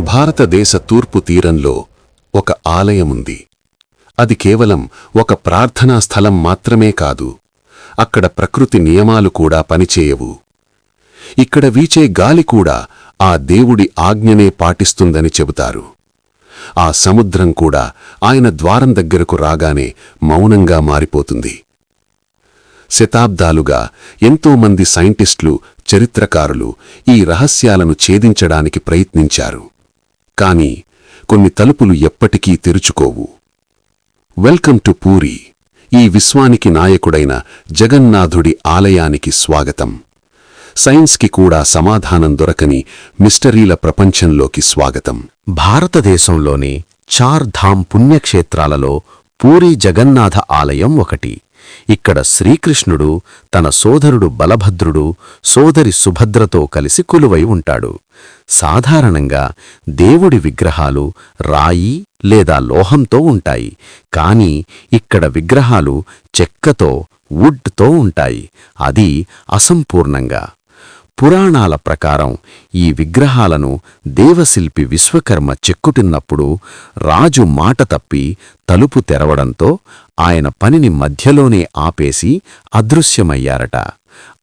భారతదేశ తూర్పు తీరంలో ఒక ఆలయముంది. అది కేవలం ఒక ప్రార్థనా స్థలం మాత్రమే కాదు అక్కడ ప్రకృతి నియమాలు కూడా పనిచేయవు. ఇక్కడ వీచే గాలి కూడా ఆ దేవుడి ఆజ్ఞనే పాటిస్తుందని చెబుతారు. ఆ సముద్రం కూడా ఆయన ద్వారం దగ్గరకు రాగానే మౌనంగా మారిపోతుంది. శతాబ్దాలుగా ఎంతోమంది సైంటిస్టులు చరిత్రకారులు ఈ రహస్యాలను ఛేదించడానికి ప్రయత్నించారు. కాని కొన్ని తలుపులు ఎప్పటికీ తెరుచుకోవు. వెల్కమ్ టు పూరి ఈ విశ్వానికి నాయకుడైన జగన్నాథుడి ఆలయానికి స్వాగతం. సైన్స్కి కూడా సమాధానం దొరకని మిస్టరీల ప్రపంచంలోకి స్వాగతం. భారతదేశంలోని చార్ధామ్ పుణ్యక్షేత్రాలలో పూరి జగన్నాథ ఆలయం ఒకటి. ఇక్కడ శ్రీకృష్ణుడు తన సోదరుడు బలభద్రుడు సోదరి సుభద్రతో కలిసి కొలువై ఉంటాడు. సాధారణంగా దేవుడి విగ్రహాలు రాయి లేదా లోహంతో ఉంటాయి. కాని ఇక్కడ విగ్రహాలు చెక్కతో వుడ్తో ఉంటాయి. అది అసంపూర్ణంగా. పురాణాల ప్రకారం ఈ విగ్రహాలను దేవశిల్పి విశ్వకర్మ చెక్కుటిన్నప్పుడు రాజు మాట తప్పి తలుపు తెరవడంతో ఆయన పనిని మధ్యలోనే ఆపేసి అదృశ్యమయ్యారట.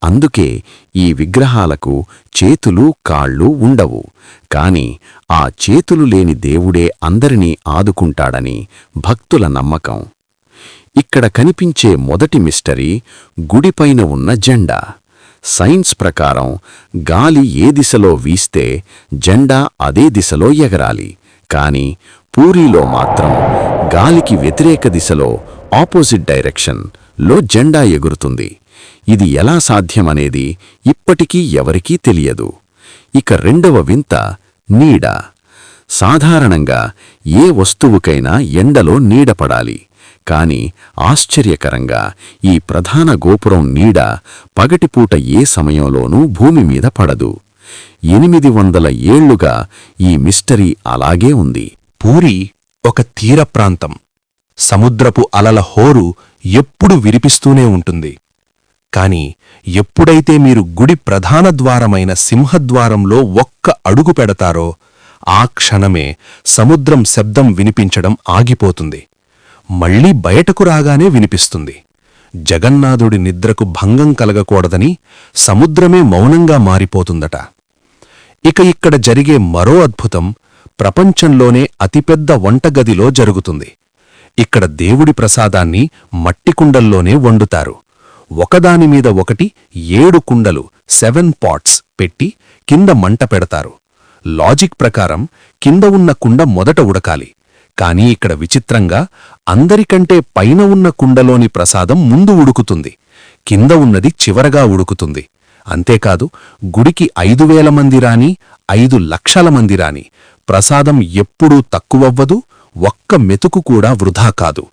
అందుకే ఈ విగ్రహాలకు చేతులు కాళ్ళు ఉండవు. కాని ఆ చేతులు లేని దేవుడే అందరినీ ఆదుకుంటాడని భక్తుల నమ్మకం. ఇక్కడ కనిపించే మొదటి మిస్టరీ గుడిపైన ఉన్న జెండా. సైన్స్ ప్రకారం గాలి ఏ దిశలో వీస్తే జెండా అదే దిశలో ఎగరాలి. కానీ పూరీలో మాత్రం గాలికి వ్యతిరేక దిశలో ఆపోజిట్ డైరెక్షన్లో జెండా ఎగురుతుంది. ఇది ఎలా సాధ్యమనేది ఇప్పటికీ ఎవరికీ తెలియదు. ఇక రెండవ వింత నీడ. సాధారణంగా ఏ వస్తువుకైనా ఎండలో నీడపడాలి కాని ఆశ్చర్యకరంగా ఈ ప్రధాన గోపురం నీడ పగటిపూట ఏ సమయంలోనూ భూమి మీద పడదు. ఎనిమిది వందల ఏళ్ళుగా ఈ మిస్టరీ అలాగే ఉంది. పూరి ఒక తీర ప్రాంతం. సముద్రపు అలల హోరు ఎప్పుడు విరిపిస్తూనే ఉంటుంది. కాని ఎప్పుడైతే మీరు గుడి ప్రధాన ద్వారమైన సింహద్వారంలో ఒక్క అడుగు పెడతారో ఆ క్షణమే సముద్రం శబ్దం వినిపించడం ఆగిపోతుంది. మళ్ళీ బయటకు రాగానే వినిపిస్తుంది. జగన్నాథుడి నిద్రకు భంగం కలగకూడదని సముద్రమే మౌనంగా మారిపోతుందట. ఇక ఇక్కడ జరిగే మరో అద్భుతం ప్రపంచంలోనే అతిపెద్ద వంటగదిలో జరుగుతుంది. ఇక్కడ దేవుడి ప్రసాదాన్ని మట్టి కుండల్లోనే వండుతారు. ఒకదానిమీద ఒకటి ఏడు కుండలు సెవెన్ పాట్స్ పెట్టి కింద మంట పెడతారు. లాజిక్ ప్రకారం కింద ఉన్న కుండ మొదట ఉడకాలి. కానీ ఇక్కడ విచిత్రంగా అందరికంటే పైన ఉన్న కుండలోని ప్రసాదం ముందు ఉడుకుతుంది. కింద ఉన్నది చివరగా ఉడుకుతుంది. అంతేకాదు గుడికి ఐదు వేల మంది రాని ఐదు లక్షల మంది రాని ప్రసాదం ఎప్పుడూ తక్కువవ్వదు ఒక్క మెతుకు కూడా వృధా కాదు.